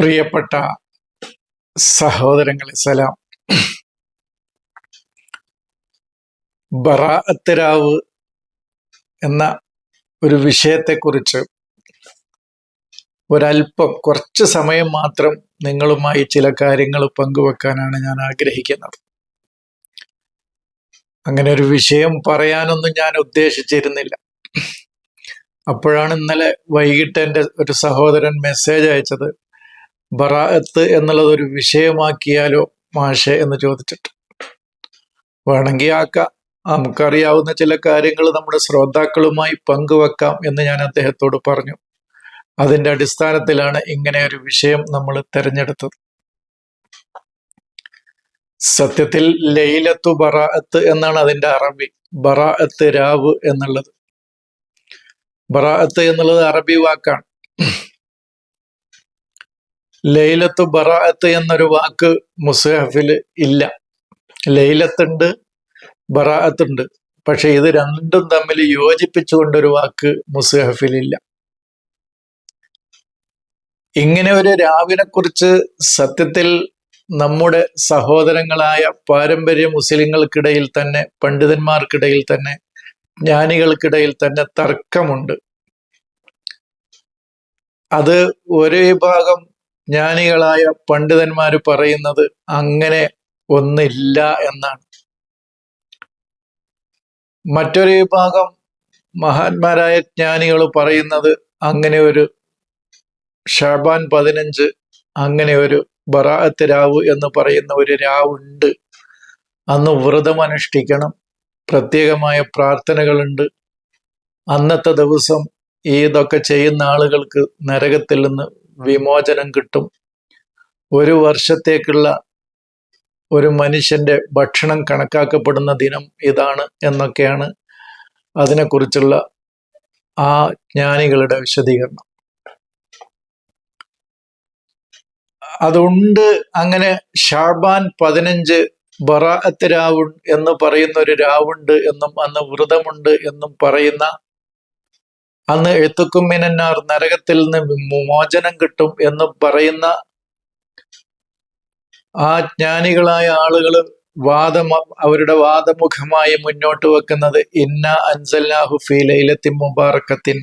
പ്രിയപ്പെട്ട സഹോദരങ്ങളെ സലാം. ബറാത്തരാവ് എന്ന ഒരു വിഷയത്തെക്കുറിച്ച് ഒരല്പം കുറച്ച് സമയം മാത്രം നിങ്ങളുമായി ചില കാര്യങ്ങൾ പങ്കുവെക്കാനാണ് ഞാൻ ആഗ്രഹിക്കുന്നത്. അങ്ങനെ ഒരു വിഷയം പറയാനൊന്നും ഞാൻ ഉദ്ദേശിച്ചിരുന്നില്ല. അപ്പോഴാണ് ഇന്നലെ വൈകിട്ട് എന്റെ ഒരു സഹോദരൻ മെസ്സേജ് അയച്ചത്. ബറാഅത്ത് എന്നുള്ളത് ഒരു വിഷയമാക്കിയാലോ മാഷെ എന്ന് ചോദിച്ചിട്ട്. വേണമെങ്കിൽ ആക്കാം. നമുക്കറിയാവുന്ന ചില കാര്യങ്ങൾ നമ്മുടെ ശ്രോതാക്കളുമായി പങ്കുവെക്കാം എന്ന് ഞാൻ അദ്ദേഹത്തോട് പറഞ്ഞു. അതിന്റെ അടിസ്ഥാനത്തിലാണ് ഇങ്ങനെ ഒരു വിഷയം നമ്മൾ തിരഞ്ഞെടുത്തത്. സത്യത്തിൽ ലൈലത്തു ബറാഅത്ത് എന്നാണ് അതിന്റെ അറബി. ബറാഅത്ത് രാവ് എന്നുള്ളത്. ബറാഅത്ത് എന്നുള്ളത് അറബി വാക്കാണ്. ലൈലത്തു ബറാഅത്ത് എന്നൊരു വാക്ക് മുസ്ഹഫിൽ ഇല്ല. ലൈലത്തുണ്ട് ബറാഅത്തുണ്ട്. പക്ഷെ ഇത് രണ്ടും തമ്മിൽ യോജിപ്പിച്ചുകൊണ്ടൊരു വാക്ക് മുസ്ഹഫിൽ ഇല്ല. ഇങ്ങനെ ഒരു രാവിനെ കുറിച്ച് സത്യത്തിൽ നമ്മുടെ സഹോദരങ്ങളായ പാരമ്പര്യ മുസ്ലിങ്ങൾക്കിടയിൽ തന്നെ പണ്ഡിതന്മാർക്കിടയിൽ തന്നെ ജ്ഞാനികൾക്കിടയിൽ തന്നെ തർക്കമുണ്ട്. അത് ഒരു വിഭാഗം ജ്ഞാനികളായ പണ്ഡിതന്മാർ പറയുന്നത് അങ്ങനെ ഒന്നില്ല എന്നാണ്. മറ്റൊരു വിഭാഗം മഹാന്മാരായ ജ്ഞാനികൾ പറയുന്നത് അങ്ങനെ ഒരു ഷാബാൻ പതിനഞ്ച് അങ്ങനെ ഒരു ബറാഅത്ത് രാവ് എന്ന് പറയുന്ന ഒരു രാവുണ്ട്. അന്ന് വ്രതം അനുഷ്ഠിക്കണം. പ്രത്യേകമായ പ്രാർത്ഥനകളുണ്ട്. അന്നത്തെ ദിവസം ഇതൊക്കെ ചെയ്യുന്ന ആളുകൾക്ക് നരകത്തിൽ നിന്ന് വിമോചനം കിട്ടും. ഒരു വർഷത്തേക്കുള്ള ഒരു മനുഷ്യന്റെ ഭക്ഷണം കണക്കാക്കപ്പെടുന്ന ദിനം ഇതാണ് എന്നൊക്കെയാണ് അതിനെക്കുറിച്ചുള്ള ആ ജ്ഞാനികളുടെ വിശദീകരണം. അതുണ്ട് അങ്ങനെ ഷാബാൻ പതിനഞ്ച് ബറാഅത്ത് രാവുൺ എന്ന് പറയുന്ന ഒരു രാവുണ്ട് എന്നും അന്ന് വ്രതമുണ്ട് എന്നും പറയുന്ന അന്ന് എഴുത്തുക്കും മിനന്നാർ നരകത്തിൽ നിന്ന് മോചനം കിട്ടും എന്ന് പറയുന്ന ആ ജ്ഞാനികളായ ആളുകൾ വാദം അവരുടെ വാദമുഖമായി മുന്നോട്ട് വെക്കുന്നത് ഇന്ന അൻസല്ലാഹു ഫി ലൈലത്തി മുബാറക്കത്തിൻ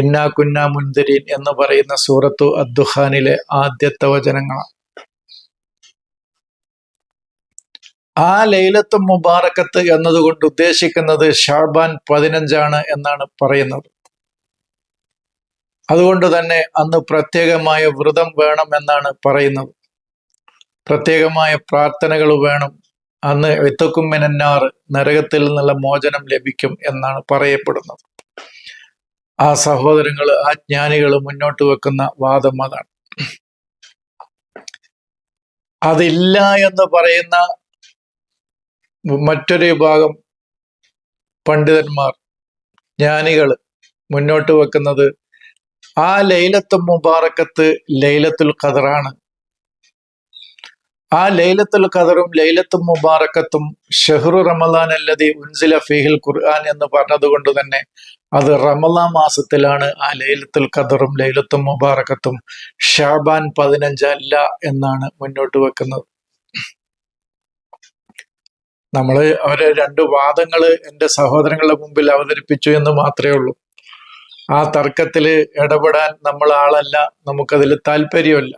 ഇന്ന കുന്ന മുന്തിരിൻ എന്ന് പറയുന്ന സൂറത്തു അദ്ദുഹാനിലെ ആദ്യത്തെ വചനങ്ങളാണ്. ആ ലൈലത്തും മുബാറക്കത്ത് എന്നതുകൊണ്ട് ഉദ്ദേശിക്കുന്നത് ഷാബാൻ പതിനഞ്ചാണ് എന്നാണ് പറയുന്നത്. അതുകൊണ്ട് തന്നെ അന്ന് പ്രത്യേകമായ വ്രതം വേണം എന്നാണ് പറയുന്നത്. പ്രത്യേകമായ പ്രാർത്ഥനകൾ വേണം. അന്ന് എത്തക്കും മിനന്നാർ നരകത്തിൽ നിന്നുള്ള മോചനം ലഭിക്കും എന്നാണ് പറയപ്പെടുന്നത്. ആ സഹോദരങ്ങൾ ആ ജ്ഞാനികൾ മുന്നോട്ട് വെക്കുന്ന വാദം അതാണ്. അതില്ല എന്ന് പറയുന്ന മറ്റൊരു വിഭാഗം പണ്ഡിതന്മാർ ജ്ഞാനികൾ മുന്നോട്ട് വെക്കുന്നത് ആ ലൈലത്ത് മുബാറക്കത്ത് ലൈലത്തുൽ ഖദറാണ്. ആ ലൈലത്തുൽ ഖദറും ലൈലത്തും മുബാറക്കത്തും ഷെഹ്റു റമദാൻ അല്ലതി ഉൻസില ഫിഹിൽ ഖുർആൻ എന്ന് പറഞ്ഞതുകൊണ്ട് തന്നെ അത് റമലാ മാസത്തിലാണ് ആ ലൈലത്തുൽ ഖദറും ലൈലത്തും മുബാറക്കത്തും ഷാബാൻ പതിനഞ്ചല്ല എന്നാണ് മുന്നോട്ട് വെക്കുന്നത്. നമ്മൾ അവരെ രണ്ട് വാദങ്ങൾ എന്റെ സഹോദരങ്ങളുടെ മുമ്പിൽ അവതരിപ്പിച്ചു എന്ന് മാത്രമേ ഉള്ളൂ. ആ തർക്കത്തിൽ ഇടപെടാൻ നമ്മൾ ആളല്ല നമുക്കതിൽ താല്പര്യമല്ല.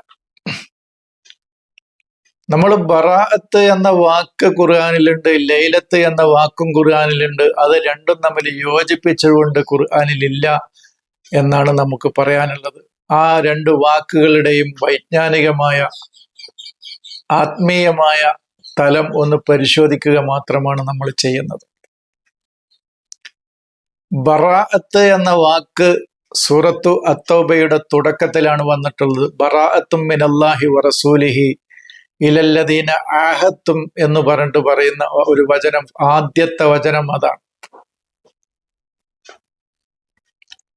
നമ്മൾ ബറാഅത്ത് എന്ന വാക്ക് ഖുർആാനിലുണ്ട് ലൈലത്ത് എന്ന വാക്കും ഖുർആാനിലുണ്ട് അത് രണ്ടും നമ്മൾ യോജിപ്പിച്ചുകൊണ്ട് ഖുർആാനിലില്ല എന്നാണ് നമുക്ക് പറയാനുള്ളത്. ആ രണ്ട് വാക്കുകളുടെയും വൈജ്ഞാനികമായ ആത്മീയമായ തലം ഒന്ന് പരിശോധിക്കുക മാത്രമാണ് നമ്മൾ ചെയ്യുന്നത്. ബറാഅത്ത് എന്ന വാക്ക് സൂറത്തു അത്തോബയുടെ തുടക്കത്തിലാണ് വന്നിട്ടുള്ളത്. ബറാഅത്തും മിനല്ലാഹി വറസൂലിഹി ഇലല്ലദീന ആഹത്തും എന്ന് പറഞ്ഞിട്ട് പറയുന്ന ഒരു വചനം ആദ്യത്തെ വചനം അതാണ്.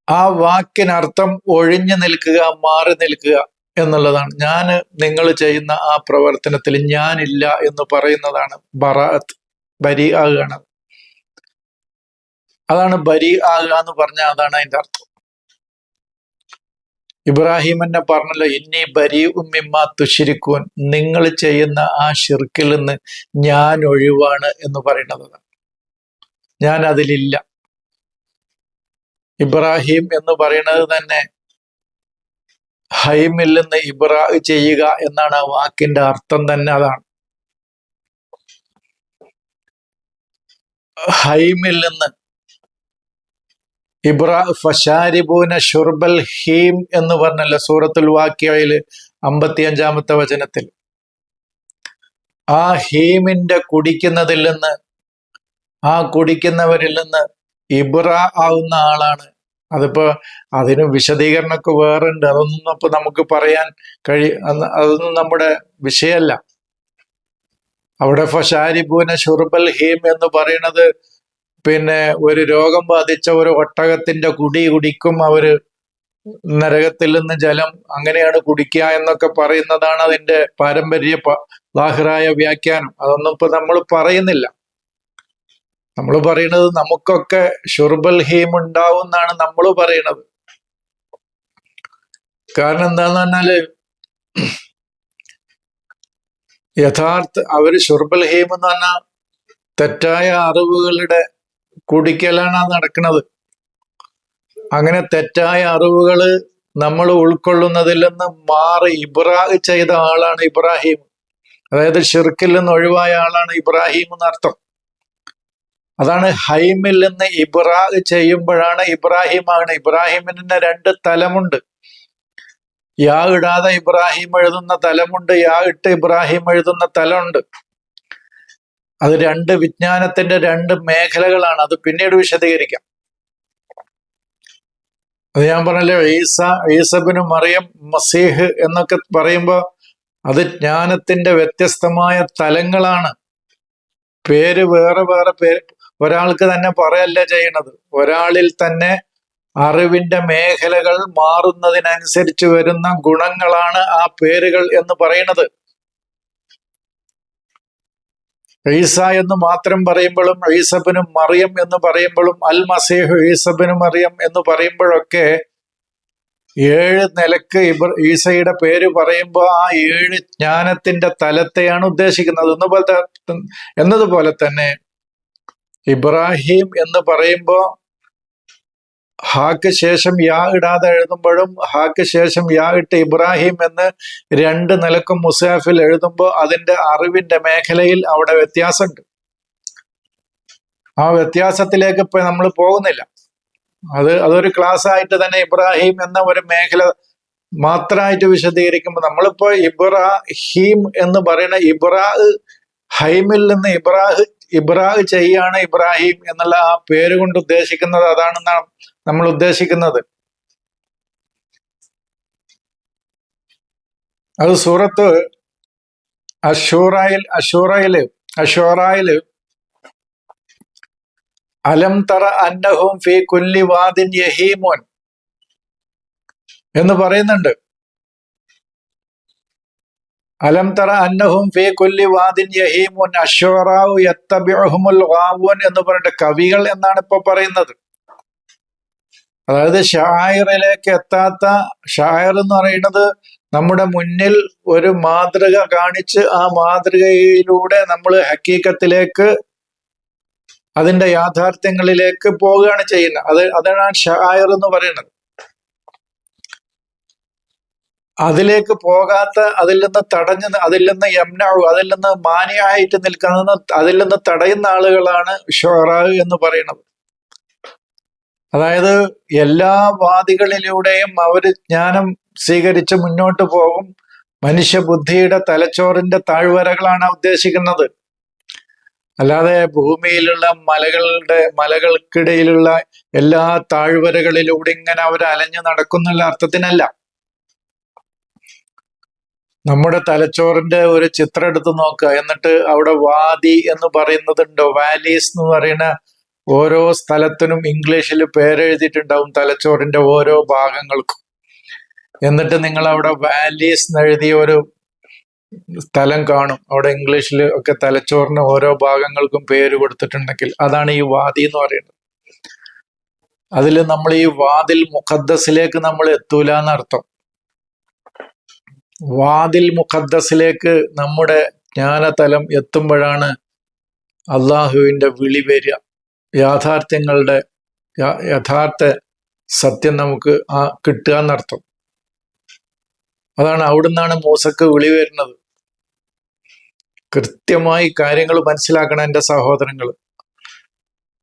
ആ വാക്കിനർത്ഥം ഒഴിഞ്ഞു നിൽക്കുക മാറി നിൽക്കുക എന്നുള്ളതാണ്. ഞാൻ നിങ്ങൾ ചെയ്യുന്ന ആ പ്രവർത്തനത്തിൽ ഞാനില്ല എന്ന് പറയുന്നതാണ് ബറാഅത്ത് ബരി ആകുകയാണ് അതാണ് ബരി ആകുക എന്ന് പറഞ്ഞ അതാണ് അതിന്റെ അർത്ഥം. ഇബ്രാഹിം എന്നെ പറഞ്ഞല്ലോ ഇന്നീ ബരി ഉമ്മിമ്മ തുശിരിക്കൂൻ. നിങ്ങൾ ചെയ്യുന്ന ആ ഷിർക്കിൽ നിന്ന് ഞാൻ ഒഴിവാണ് എന്ന് പറയുന്നത് ഞാൻ അതിലില്ല. ഇബ്രാഹിം എന്ന് പറയുന്നത് തന്നെ ഹൈമിൽ നിന്ന് ഇബ്രാ ചെയ്യുക എന്നാണ് ആ വാക്കിന്റെ അർത്ഥം തന്നെ അതാണ്. ഹൈമിൽ നിന്ന് ഇബ്രാ ഫഷാരിബൂന ഷുർബൽ ഹീം എന്ന് പറഞ്ഞല്ല സൂറത്തുൽ വാക്യയിൽ അമ്പത്തിയഞ്ചാമത്തെ വചനത്തിൽ. ആ ഹീമിന്റെ കുടിക്കുന്നതിൽ നിന്ന് ആ കുടിക്കുന്നവരിൽ നിന്ന് ഇബ്ര ആവുന്ന ആളാണ്. അതിപ്പോ അതിന് വിശദീകരണമൊക്കെ വേറുണ്ട്. അതൊന്നും ഇപ്പൊ നമുക്ക് പറയാൻ കഴി അതൊന്നും നമ്മുടെ വിഷയമല്ല. അവിടെ ഫഷാരിബൂന ഷുർബൽ ഹീം എന്ന് പറയുന്നത് പിന്നെ ഒരു രോഗം ബാധിച്ച ഒരു ഒട്ടകത്തിന്റെ കുടി കുടിക്കും അവർ നരകത്തിൽ നിന്ന് ജലം അങ്ങനെയാണ് കുടിക്കുക എന്നൊക്കെ പറയുന്നതാണ് അതിന്റെ പാരമ്പര്യ ബാഹിറായ വ്യാഖ്യാനം. അതൊന്നും ഇപ്പൊ നമ്മൾ പറയുന്നില്ല. നമ്മൾ പറയുന്നത് നമുക്കൊക്കെ ഷുർബൽ ഹീം ഉണ്ടാവും എന്നാണ് നമ്മൾ പറയുന്നത്. കാരണം എന്താന്ന് പറഞ്ഞാൽ യഥാർത്ഥ അവർ ഷുർബൽ ഹീം എന്ന് പറഞ്ഞാൽ തെറ്റായ അറിവുകളുടെ കുടിക്കലാണ് നടക്കുന്നത്. അങ്ങനെ തെറ്റായ അറിവുകൾ നമ്മൾ ഉൾക്കൊള്ളുന്നതിൽ നിന്ന് മാറി ഇബ്രാഹ് ചെയ്ത ആളാണ് ഇബ്രാഹിം. അതായത് ഷിർക്കിൽ നിന്ന് ഒഴിവായ ആളാണ് ഇബ്രാഹിം എന്നർത്ഥം. അതാണ് ഹൈമിൽ നിന്ന് ഇബ്രാഹ് ചെയ്യുമ്പോഴാണ് ഇബ്രാഹിം ആണ് ഇബ്രാഹിമിന് രണ്ട് തലമുണ്ട്. യാ ഇടാതെ ഇബ്രാഹിം എഴുതുന്ന തലമുണ്ട് യാ ഇട്ട് ഇബ്രാഹിം എഴുതുന്ന തലമുണ്ട്. അത് രണ്ട് വിജ്ഞാനത്തിന്റെ രണ്ട് മേഖലകളാണ്. അത് പിന്നീട് വിശദീകരിക്കാം. അത് ഞാൻ പറഞ്ഞല്ലോ ഈസ ഈസബിന് മറിയം മസീഹ് എന്നൊക്കെ പറയുമ്പോൾ അത് ജ്ഞാനത്തിന്റെ വ്യത്യസ്തമായ തലങ്ങളാണ്. പേര് വേറെ വേറെ പേര് ഒരാൾക്ക് തന്നെ പറയല്ല ചെയ്യണത്. ഒരാളിൽ തന്നെ അറിവിന്റെ മേഖലകൾ മാറുന്നതിനനുസരിച്ച് വരുന്ന ഗുണങ്ങളാണ് ആ പേരുകൾ എന്ന് പറയുന്നത്. ഈസ എന്ന് മാത്രം പറയുമ്പോഴും ഈസബിനും മറിയം എന്ന് പറയുമ്പോഴും അൽ മസേഹു ഈസബിനും മറിയം എന്ന് പറയുമ്പോഴൊക്കെ ഏഴ് നിലയ്ക്ക് ഇബർ ഈസയുടെ പേര് പറയുമ്പോൾ ആ ഏഴ് ജ്ഞാനത്തിന്റെ തലത്തെയാണ് ഉദ്ദേശിക്കുന്നത്. എന്നുപോലെ എന്നതുപോലെ തന്നെ ഇബ്രാഹിം എന്ന് പറയുമ്പോൾ ഹാക്ക് ശേഷം യാ ഇടാതെ എഴുതുമ്പോഴും ഹാക്ക് ശേഷം യാ ഇട്ട് ഇബ്രാഹിം എന്ന് രണ്ട് നിലക്കും മുസാഫിൽ എഴുതുമ്പോൾ അതിന്റെ അറിവിന്റെ മേഖലയിൽ അവിടെ വ്യത്യാസമുണ്ട്. ആ വ്യത്യാസത്തിലേക്ക് ഇപ്പൊ നമ്മൾ പോകുന്നില്ല. അത് അതൊരു ക്ലാസ് ആയിട്ട് തന്നെ ഇബ്രാഹിം എന്ന ഒരു മേഖല മാത്രമായിട്ട് വിശദീകരിക്കുമ്പോൾ നമ്മളിപ്പോ ഇബ്രാഹിം എന്ന് പറയുന്ന ഇബ്രാ ഹൈമിൽ നിന്ന് ഇബ്രാഹ് ഇബ്രാഹ് ചെയ്യാണ് ഇബ്രാഹിം എന്നുള്ള ആ പേര് കൊണ്ട് ഉദ്ദേശിക്കുന്നത് അതാണെന്നാണ് നമ്മൾ ഉദ്ദേശിക്കുന്നത്? അത് സൂറത്ത് അഷൂറായിൽ അഷൂറയിൽ അഷോറായിൽ അലം തറ അന്നഹും ഫി കുല്ലി വാദിൻ യഹീമോൻ എന്ന് പറയുന്നുണ്ട്. അലം തറ അന്നഹും ഫി കുല്ലി വാദിൻ യഹീമോൻ അഷോറാവു യത്തബിഅഹുമുൽ ഗാവൂൻ എന്ന് പറഞ്ഞിട്ട് കവികൾ എന്നാണ് ഇപ്പൊ പറയുന്നത്. അതായത് ഷായറിലേക്ക് എത്താത്ത ഷായർ എന്ന് പറയുന്നത് നമ്മുടെ മുന്നിൽ ഒരു മാതൃക കാണിച്ച് ആ മാതൃകയിലൂടെ നമ്മൾ ഹക്കീക്കത്തിലേക്ക് അതിന്റെ യാഥാർത്ഥ്യങ്ങളിലേക്ക് പോവുകയാണ് ചെയ്യുന്നത്. അത് അതാണ് ഷായർ എന്ന് പറയുന്നത്. അതിലേക്ക് പോകാത്ത അതിൽ നിന്ന് തടഞ്ഞ് അതിൽ നിന്ന് യംനാവു അതിൽ നിന്ന് മാനിയായിട്ട് നിൽക്കുന്ന അതിൽ നിന്ന് തടയുന്ന ആളുകളാണ് ഷോറാവ് എന്ന് പറയുന്നത്. അതായത് എല്ലാ വാദികളിലൂടെയും അവർ ജ്ഞാനം സ്വീകരിച്ച് മുന്നോട്ട് പോകും. മനുഷ്യബുദ്ധിയുടെ തലച്ചോറിന്റെ താഴ്വരകളാണ് ഉദ്ദേശിക്കുന്നത്. അല്ലാതെ ഭൂമിയിലുള്ള മലകളുടെ മലകൾക്കിടയിലുള്ള എല്ലാ താഴ്വരകളിലൂടെ ഇങ്ങനെ അവർ അലഞ്ഞു നടക്കുന്നുള്ള അർത്ഥത്തിനല്ല. നമ്മുടെ തലച്ചോറിന്റെ ഒരു ചിത്രം എടുത്ത് നോക്കുക എന്നിട്ട് അവിടെ വാദി എന്ന് പറയുന്നതുണ്ടോ? വാലീസ് എന്ന് പറയുന്ന ഓരോ സ്ഥലത്തിനും ഇംഗ്ലീഷിൽ പേരെഴുതിയിട്ടുണ്ടാവും തലച്ചോറിന്റെ ഓരോ ഭാഗങ്ങൾക്കും. എന്നിട്ട് നിങ്ങൾ അവിടെ വാലീസ് എഴുതിയ ഒരു സ്ഥലം കാണും. അവിടെ ഇംഗ്ലീഷിൽ ഒക്കെ തലച്ചോറിന് ഓരോ ഭാഗങ്ങൾക്കും പേര് കൊടുത്തിട്ടുണ്ടെങ്കിൽ അതാണ് ഈ വാദി എന്ന് പറയുന്നത്. അതിൽ നമ്മൾ ഈ വാതിൽ മുഖദ്ദസിലേക്ക് നമ്മൾ എത്തൂല എന്നർത്ഥം. വാതിൽ മുഖദ്ദസിലേക്ക് നമ്മുടെ ജ്ഞാനതലം എത്തുമ്പോഴാണ് അള്ളാഹുവിന്റെ വിളി വരിക. യാഥാർത്ഥ്യങ്ങളുടെ യഥാർത്ഥ സത്യം നമുക്ക് ആ കിട്ടുക എന്നർത്ഥം. അതാണ് അവിടുന്നാണ് മൂസക്ക് വിളി വരുന്നത്. കൃത്യമായി കാര്യങ്ങൾ മനസ്സിലാക്കണം എന്റെ സഹോദരങ്ങൾ.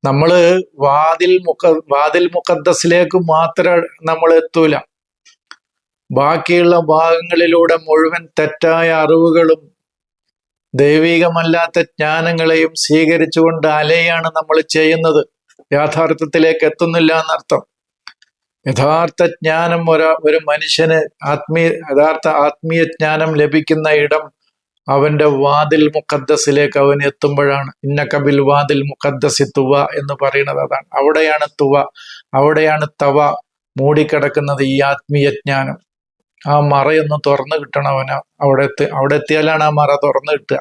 നമ്മൾ വാതിൽ മുഖ വാതിൽ മുഖദ്ദസിലേക്ക് മാത്രം നമ്മൾ എത്തൂല. ബാക്കിയുള്ള ഭാഗങ്ങളിലൂടെ മുഴുവൻ തെറ്റായ അറിവുകളും ദൈവികമല്ലാത്ത ജ്ഞാനങ്ങളെയും സ്വീകരിച്ചുകൊണ്ട് അലയാണ് നമ്മൾ ചെയ്യുന്നത്. യാഥാർത്ഥ്യത്തിലേക്ക് എത്തുന്നില്ല എന്നർത്ഥം. യഥാർത്ഥ ജ്ഞാനം ഒരാ ഒരു മനുഷ്യന് ആത്മീയ യഥാർത്ഥ ആത്മീയ ജ്ഞാനം ലഭിക്കുന്ന ഇടം അവന്റെ വാതിൽ മുഖദ്ദസിലേക്ക് അവൻ എത്തുമ്പോഴാണ്. ഇന്ന കബിൽ വാതിൽ മുഖദ്ദസി തുവ എന്ന് പറയുന്നത് അതാണ്. അവിടെയാണ് തുവ അവിടെയാണ് തവ മൂടിക്കിടക്കുന്നത് ഈ ആത്മീയ ജ്ഞാനം. ആ മറയൊന്ന് തുറന്നു കിട്ടണം അവന്. അവിടെ എത്തി അവിടെ എത്തിയാലാണ് ആ മറ തുറന്നു കിട്ടുക.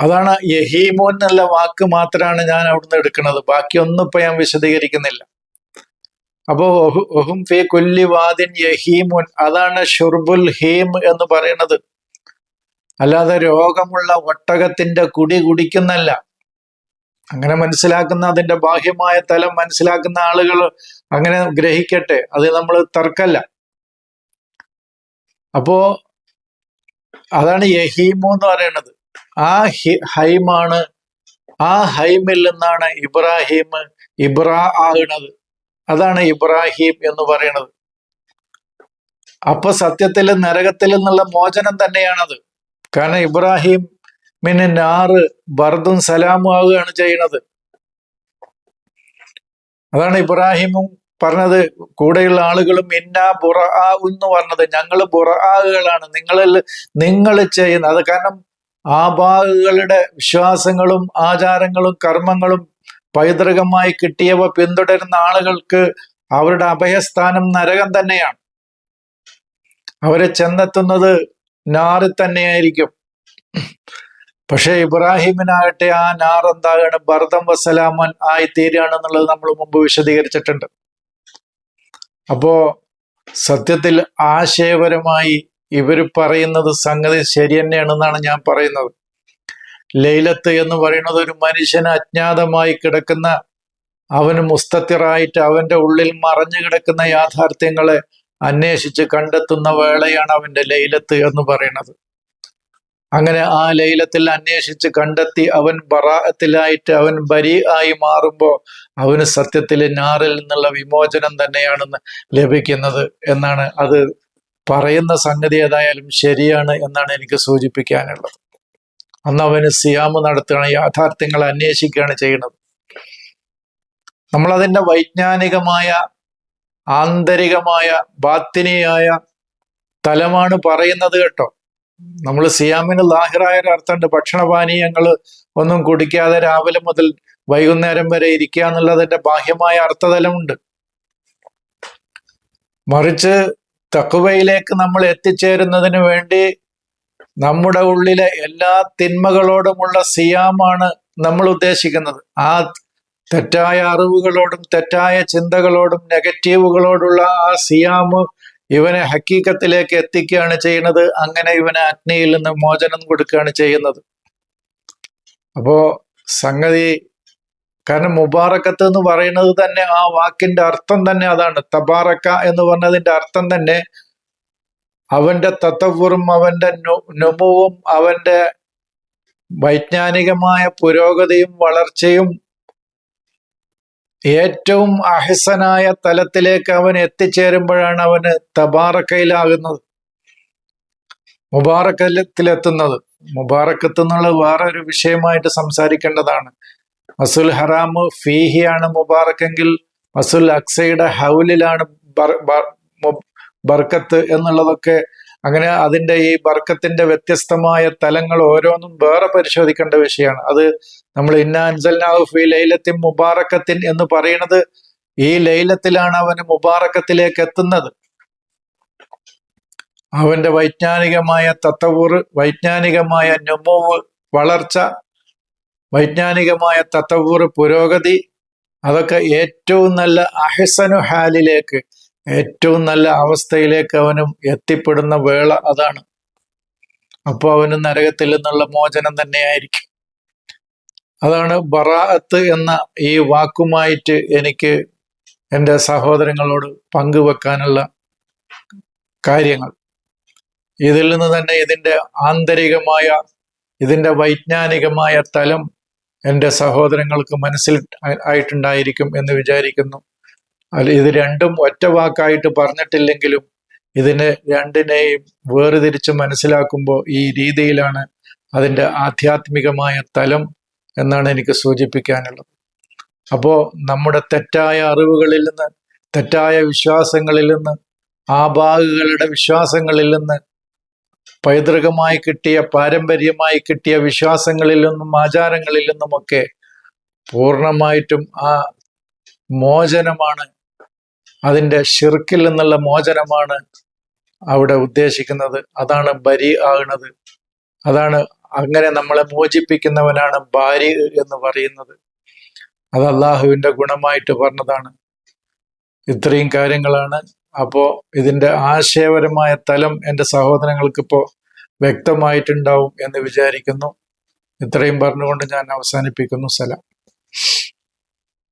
അതാണ് യഹീമോൻ എന്നുള്ള വാക്ക് മാത്രമാണ് ഞാൻ അവിടുന്ന് എടുക്കുന്നത്. ബാക്കിയൊന്നും ഇപ്പൊ ഞാൻ വിശദീകരിക്കുന്നില്ല. അപ്പോ ഒഹും ഫി കുല്ലി വാദിൻ യഹീമുൻ. അതാണ് ഷുർബുൽ ഹീം എന്ന് പറയുന്നത്. അല്ലാതെ രോഗമുള്ള ഒട്ടകത്തിന്റെ കുടി കുടിക്കുന്നല്ല. അങ്ങനെ മനസ്സിലാക്കുന്ന അതിന്റെ ബാഹ്യമായ തലം മനസ്സിലാക്കുന്ന ആളുകൾ അങ്ങനെ ഗ്രഹിക്കട്ടെ. അത് നമ്മൾ തർക്കല്ല. അപ്പോ അതാണ് യഹീമോ എന്ന് പറയുന്നത്. ആ ഹി- ഹൈമാണ് ആ ഹൈമിൽ നിന്നാണ് ഇബ്രാഹിം ഇബ്രാ ആകുന്നത് അതാണ് ഇബ്രാഹിം എന്ന് പറയുന്നത്. അപ്പൊ സത്യത്തിൽ നരകത്തിൽ നിന്നുള്ള മോചനം തന്നെയാണത്. കാരണം ഇബ്രാഹിം മിന് നാറ് ബർദും സലാമും ആവുകയാണ് ചെയ്യുന്നത്. അതാണ് ഇബ്രാഹിമും പറഞ്ഞത് കൂടെയുള്ള ആളുകളും ഇന്ന ബുറ എന്ന് പറഞ്ഞത്. ഞങ്ങൾ ബുറആകളാണ് നിങ്ങളിൽ നിങ്ങൾ ചെയ്യുന്ന അത് കാരണം ആബാഹുകളുടെ വിശ്വാസങ്ങളും ആചാരങ്ങളും കർമ്മങ്ങളും പൈതൃകമായി കിട്ടിയവ പിന്തുടരുന്ന ആളുകൾക്ക് അവരുടെ അഭയസ്ഥാനം നരകം തന്നെയാണ്. അവരെ ചെന്നെത്തുന്നത് നാറി തന്നെയായിരിക്കും. പക്ഷെ ഇബ്രാഹിമിനാകട്ടെ ആ നാർ എന്താകാണ് ഭർദം വസലാമൻ ആയി തീരുകയാണെന്നുള്ളത് നമ്മൾ മുമ്പ് വിശദീകരിച്ചിട്ടുണ്ട്. അപ്പോ സത്യത്തിൽ ആശയപരമായി ഇവർ പറയുന്നത് സംഗതി ശരി തന്നെയാണെന്നാണ് ഞാൻ പറയുന്നത്. ലൈലത്ത് എന്ന് പറയുന്നത് ഒരു മനുഷ്യന് അജ്ഞാതമായി കിടക്കുന്ന അവന് മുസ്തത്തിറായിട്ട് അവന്റെ ഉള്ളിൽ മറഞ്ഞു കിടക്കുന്ന യാഥാർത്ഥ്യങ്ങളെ അന്വേഷിച്ച് കണ്ടെത്തുന്ന വേളയാണ് അവന്റെ ലൈലത്ത് എന്ന് പറയുന്നത്. അങ്ങനെ ആ ലൈലത്തിൽ അന്വേഷിച്ച് കണ്ടെത്തി അവൻ ബറാത്തിലായിട്ട് അവൻ ബരി ആയി മാറുമ്പോൾ അവന് സത്യത്തിൽ നാറിൽ നിന്നുള്ള വിമോചനം തന്നെയാണെന്ന് ലഭിക്കുന്നത് എന്നാണ് അത് പറയുന്ന സംഗതി ഏതായാലും ശരിയാണ് എന്നാണ് എനിക്ക് സൂചിപ്പിക്കാനുള്ളത്. അന്ന് അവന് സിയാമ് നടത്തുകയാണ് യാഥാർത്ഥ്യങ്ങൾ അന്വേഷിക്കുകയാണ് ചെയ്യുന്നത്. നമ്മളതിന്റെ വൈജ്ഞാനികമായ ആന്തരികമായ ബാത്തിനിയായ തലമാണ് പറയുന്നത് കേട്ടോ. നമ്മൾ സിയാമിന് ലാഹിറായ അർത്ഥമുണ്ട്. ഭക്ഷണപാനീയങ്ങൾ ഒന്നും കുടിക്കാതെ രാവിലെ മുതൽ വൈകുന്നേരം വരെ ഇരിക്കുക എന്നുള്ളതിന്റെ ബാഹ്യമായ അർത്ഥതലമുണ്ട്. മറിച്ച് തക്കുവയിലേക്ക് നമ്മൾ എത്തിച്ചേരുന്നതിന് വേണ്ടി നമ്മുടെ ഉള്ളിലെ എല്ലാ തിന്മകളോടുമുള്ള സിയാമാണ് നമ്മൾ ഉദ്ദേശിക്കുന്നത്. ആ തെറ്റായ അറിവുകളോടും തെറ്റായ ചിന്തകളോടും നെഗറ്റീവുകളോടുള്ള ആ സിയാമ് ഇവനെ ഹക്കീക്കത്തിലേക്ക് എത്തിക്കുകയാണ് ചെയ്യുന്നത്. അങ്ങനെ ഇവനെ അഗ്നിയിൽ നിന്ന് മോചനം കൊടുക്കുകയാണ് ചെയ്യുന്നത്. അപ്പോ സംഗതി കാരണം മുബാറക്കത്ത് എന്ന് പറയുന്നത് തന്നെ ആ വാക്കിന്റെ അർത്ഥം തന്നെ അതാണ്. തബാറക്ക എന്ന് പറഞ്ഞതിന്റെ അർത്ഥം തന്നെ അവന്റെ തത്വവും അവന്റെ നുമുവും അവന്റെ വൈജ്ഞാനികമായ പുരോഗതിയും വളർച്ചയും ഏറ്റവും അഹസനായ തലത്തിലേക്ക് അവൻ എത്തിച്ചേരുമ്പോഴാണ് അവന് തബാറക്കയിലാകുന്നത്. മുബാറക്കത്തിലെത്തുന്നത്. മുബാറക്കത്ത് എന്നുള്ളത് വേറെ ഒരു വിഷയമായിട്ട് സംസാരിക്കേണ്ടതാണ്. മസുൽ ഹറാമ് ഫീഹിയാണ് മുബാറക്കെങ്കിൽ മസുൽ അക്സയുടെ ഹൗലിലാണ് ബർക്കത്ത് എന്നുള്ളതൊക്കെ അങ്ങനെ അതിന്റെ ഈ ബർക്കത്തിന്റെ വ്യത്യസ്തമായ തലങ്ങൾ ഓരോന്നും വേറെ പരിശോധിക്കേണ്ട വിഷയമാണ്. അത് നമ്മൾ ഇന്ന അൻസൽനാഹു ഫി ലൈലത്തിൻ മുബാറക്കത്തിൻ എന്ന് പറയുന്നത് ഈ ലൈലത്തിലാണ് അവന് മുബാറക്കത്തിലേക്ക് എത്തുന്നത്. അവന്റെ വൈജ്ഞാനികമായ തത്തവൂർ വൈജ്ഞാനികമായ നുമോവ് വളർച്ച വൈജ്ഞാനികമായ തത്തവൂർ പുരോഗതി അതൊക്കെ ഏറ്റവും നല്ല അഹസനു ഹാലിലേക്ക് ഏറ്റവും നല്ല അവസ്ഥയിലേക്ക് അവനും എത്തിപ്പെടുന്ന വേള അതാണ്. അപ്പോൾ അവന് നരകത്തിൽ നിന്നുള്ള മോചനം തന്നെയായിരിക്കും. അതാണ് ബറാഅത്ത് എന്ന ഈ വാക്കുമായിട്ട് എനിക്ക് എന്റെ സഹോദരങ്ങളോട് പങ്കുവെക്കാനുള്ള കാര്യങ്ങൾ. ഇതിൽ നിന്ന് തന്നെ ഇതിന്റെ ആന്തരികമായ ഇതിന്റെ വൈജ്ഞാനികമായ തലം എന്റെ സഹോദരങ്ങൾക്ക് മനസ്സിൽ ആയി- ആയിട്ടുണ്ടായിരിക്കും എന്ന് വിചാരിക്കുന്നു. അല്ല ഇത് രണ്ടും ഒറ്റ വാക്കായിട്ട് പറഞ്ഞിട്ടില്ലെങ്കിലും ഇതിനെ രണ്ടിനെയും വേർതിരിച്ച് മനസ്സിലാക്കുമ്പോൾ ഈ രീതിയിലാണ് അതിന്റെ ആധ്യാത്മികമായ തലം എന്നാണ് എനിക്ക് സൂചിപ്പിക്കാനുള്ളത്. അപ്പോൾ നമ്മുടെ തെറ്റായ അറിവുകളിൽ നിന്ന് തെറ്റായ വിശ്വാസങ്ങളിൽ നിന്ന് ആ ആഭാഗുകളുടെ വിശ്വാസങ്ങളിൽ നിന്ന് പൈതൃകമായി കിട്ടിയ പാരമ്പര്യമായി കിട്ടിയ വിശ്വാസങ്ങളിൽ നിന്നും ആചാരങ്ങളിൽ നിന്നുമൊക്കെ പൂർണമായിട്ടും ആ മോചനമാണ് അതിന്റെ ഷിർക്കിൽ നിന്നുള്ള മോചനമാണ് അവിടെ ഉദ്ദേശിക്കുന്നത്. അതാണ് ബരി ആകുന്നത്. അതാണ് അങ്ങനെ നമ്മളെ മോചിപ്പിക്കുന്നവനാണ് ബാരി എന്ന് പറയുന്നത്. അത് അള്ളാഹുവിന്റെ ഗുണമായിട്ട് പറഞ്ഞതാണ്. ഇത്രയും കാര്യങ്ങളാണ്. അപ്പോൾ ഇതിന്റെ ആശയപരമായ തലം എന്റെ സഹോദരങ്ങൾക്കിപ്പോൾ വ്യക്തമായിട്ടുണ്ടാവും എന്ന് വിചാരിക്കുന്നു. ഇത്രയും പറഞ്ഞുകൊണ്ട് ഞാൻ അവസാനിപ്പിക്കുന്നു. സലാം.